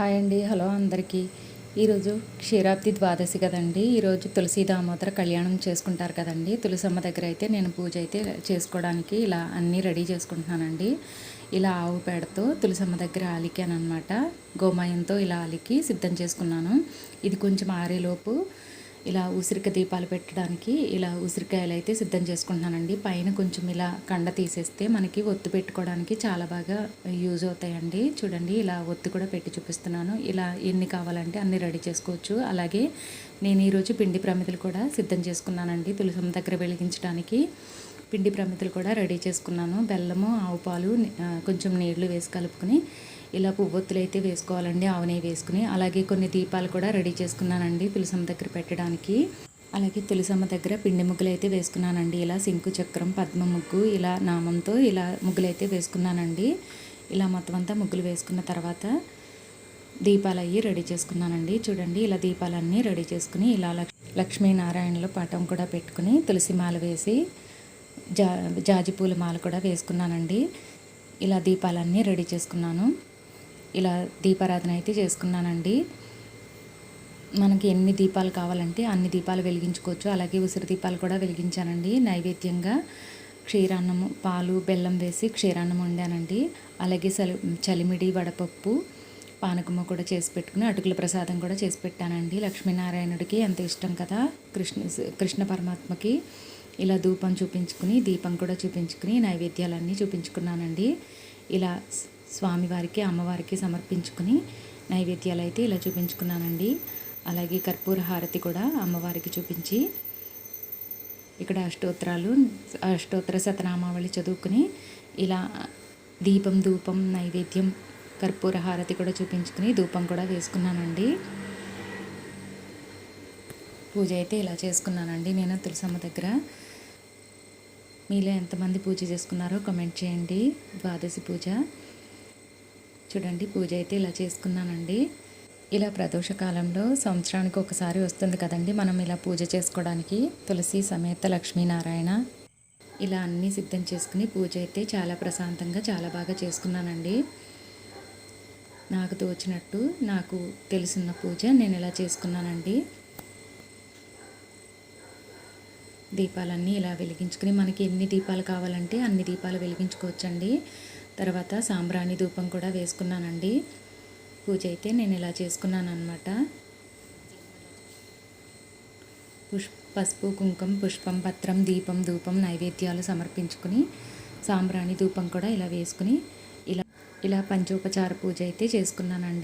Hi అండి. Hello అందరికీ. ఈరోజు క్షీరాబ్ది ద్వాదశి కదండి. ఈరోజు తులసి దామోదర కళ్యాణం చేసుకుంటారు కదండి. తులసమ్మ దగ్గర అయితే నేను పూజ అయితే చేసుకోవడానికి ఇలా అన్నీ రెడీ చేసుకుంటున్నానండి. ఇలా ఆవు పేడతో తులసమ్మ దగ్గర అలికాను అనమాట గోమాయంతో ఇలా అలికి సిద్ధం చేసుకున్నాను. ఇది కొంచెం ఆరేలోపు ఇలా ఉసిరిక దీపాలు పెట్టడానికి ఇలా ఉసిరికాయలు అయితే సిద్ధం చేసుకుంటున్నానండి. పైన కొంచెం ఇలా కండ తీసేస్తే మనకి ఒత్తు పెట్టుకోవడానికి చాలా బాగా యూజ్ అవుతాయండి. చూడండి ఇలా ఒత్తి కూడా పెట్టి చూపిస్తున్నాను. ఇలా ఎన్ని కావాలంటే అన్ని రెడీ చేసుకోవచ్చు. అలాగే నేను ఈరోజు పిండి ప్రమిదలు కూడా సిద్ధం చేసుకున్నానండి. తులసం దగ్గర వెలిగించడానికి పిండి ప్రమిదలు కూడా రెడీ చేసుకున్నాను. బెల్లము ఆవు పాలు కొంచెం నీళ్ళు వేసి కలుపుకొని ఇలా పువ్వొత్తులు అయితే వేసుకోవాలండి ఆవునే వేసుకుని. అలాగే కొన్ని దీపాలు కూడా రెడీ చేసుకున్నానండి తులసమ్మ దగ్గర పెట్టడానికి. అలాగే తులసమ్మ దగ్గర పిండి ముగ్గులు అయితే వేసుకున్నానండి. ఇలా సింకు చక్రం పద్మ ముగ్గు ఇలా నామంతో ఇలా ముగ్గులు అయితే వేసుకున్నానండి. ఇలా మొత్తం అంతా ముగ్గులు వేసుకున్న తర్వాత దీపాలు అయ్యి రెడీ చేసుకున్నానండి. చూడండి ఇలా దీపాలన్నీ రెడీ చేసుకుని ఇలా లక్ష్మీనారాయణలో పటం కూడా పెట్టుకుని తులసి మాల వేసి జా జాజిపూల మాల కూడా వేసుకున్నానండి. ఇలా దీపాలన్నీ రెడీ చేసుకున్నాను. ఇలా దీపారాధన అయితే చేసుకున్నానండి. మనకి ఎన్ని దీపాలు కావాలంటే అన్ని దీపాలు వెలిగించుకోవచ్చు. అలాగే ఉసిరి దీపాలు కూడా వెలిగించానండి నైవేద్యంగా. క్షీరాన్నము పాలు బెల్లం వేసి క్షీరాన్నం వండానండి. అలాగే చలి చలిమిడి వడపప్పు పానకమ్మ కూడా చేసి పెట్టుకుని అటుకుల ప్రసాదం కూడా చేసి పెట్టానండి. లక్ష్మీనారాయణుడికి ఎంత ఇష్టం కదా. కృష్ణ కృష్ణ పరమాత్మకి ఇలా ధూపం చూపించుకుని దీపం కూడా చూపించుకుని నైవేద్యాలన్నీ చూపించుకున్నానండి. ఇలా స్వామివారికి అమ్మవారికి సమర్పించుకుని నైవేద్యాలు అయితే ఇలా చూపించుకున్నానండి. అలాగే కర్పూర హారతి కూడా అమ్మవారికి చూపించి ఇక్కడ అష్టోత్తరాలు అష్టోత్తర శతనామావళి చదువుకుని ఇలా దీపం ధూపం నైవేద్యం కర్పూర హారతి కూడా చూపించుకుని ధూపం కూడా వేసుకున్నానండి. పూజ అయితే ఇలా చేసుకున్నానండి నేను తులసమ్మ దగ్గర. మీలో ఎంతమంది పూజ చేసుకున్నారో కమెంట్ చేయండి. ద్వాదశి పూజ. చూడండి పూజ అయితే ఇలా చేసుకున్నానండి. ఇలా ప్రదోష కాలంలో సంవత్సరానికి ఒకసారి వస్తుంది కదండి మనం ఇలా పూజ చేసుకోవడానికి. తులసి సమేత లక్ష్మీనారాయణ ఇలా అన్నీ సిద్ధం చేసుకుని పూజ అయితే చాలా ప్రశాంతంగా చాలా బాగా చేసుకున్నానండి. నాకు తోచినట్టు నాకు తెలిసిన పూజ నేను ఇలా చేసుకున్నానండి. దీపాలన్నీ ఇలా వెలిగించుకుని మనకి ఎన్ని దీపాలు కావాలంటే అన్ని దీపాలు వెలిగించుకోవచ్చండి. తర్వాత సాంబ్రాణి ధూపం కూడా వేసుకున్నానండి. పూజ అయితే నేను ఇలా చేసుకున్నాను అనమాట పుష్ పసుపు కుంకుమ పుష్పం పత్రం దీపం ధూపం నైవేద్యాలు సమర్పించుకుని సాంబ్రాణి ధూపం కూడా ఇలా వేసుకుని ఇలా ఇలా పంచోపచార పూజ అయితే చేసుకున్నానండి.